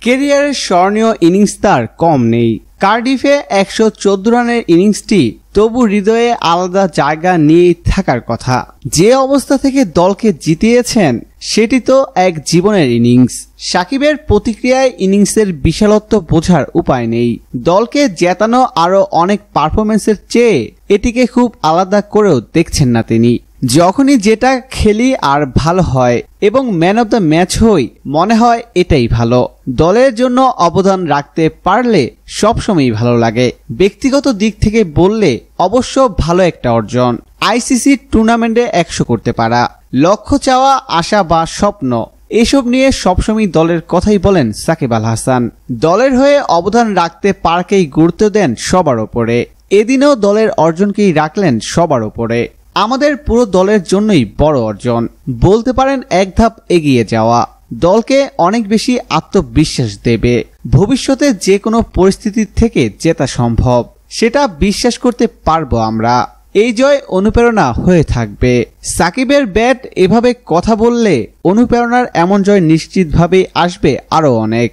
কেরিয়ারের স্মরণীয় ইনিংস তার কম নেই। কার্ডিফে একশো চোদ্দ রানের ইনিংসটি তবু হৃদয়ে আলাদা জায়গা নিয়েই থাকার কথা। যে অবস্থা থেকে দলকে জিতিয়েছেন, সেটি তো এক জীবনের ইনিংস। সাকিবের প্রতিক্রিয়ায় ইনিংসের বিশালত্ব বোঝার উপায় নেই। দলকে জেতানো আরও অনেক পারফরমেন্সের চেয়ে এটিকে খুব আলাদা করেও দেখছেন না তিনি। যখনই যেটা খেলি আর ভালো হয় এবং ম্যান অব দ্য ম্যাচ হই, মনে হয় এটাই ভালো। দলের জন্য অবদান রাখতে পারলে সবসময়ই ভালো লাগে। ব্যক্তিগত দিক থেকে বললে অবশ্য ভালো একটা অর্জন। আইসিসি টুর্নামেন্টে একশো করতে পারা। লক্ষ্য চাওয়া, আশা বা স্বপ্ন, এসব নিয়ে সবসময় দলের কথাই বলেন সাকিব আল হাসান। দলের হয়ে অবদান রাখতে পারকেই গুরুত্ব দেন সবার ওপরে। এদিনও দলের অর্জনকেই রাখলেন সবার ওপরে। আমাদের পুরো দলের জন্যই বড় অর্জন। বলতে পারেন এক ধাপ এগিয়ে যাওয়া। দলকে অনেক বেশি আত্মবিশ্বাস দেবে। ভবিষ্যতে যে কোনো পরিস্থিতি থেকে জেতা সম্ভব। সেটা বিশ্বাস করতে পারব আমরা। এই জয় অনুপ্রেরণা হয়ে থাকবে। সাকিবের ব্যাট এভাবে কথা বললে অনুপ্রেরণার এমন জয় নিশ্চিতভাবেই আসবে আরও অনেক।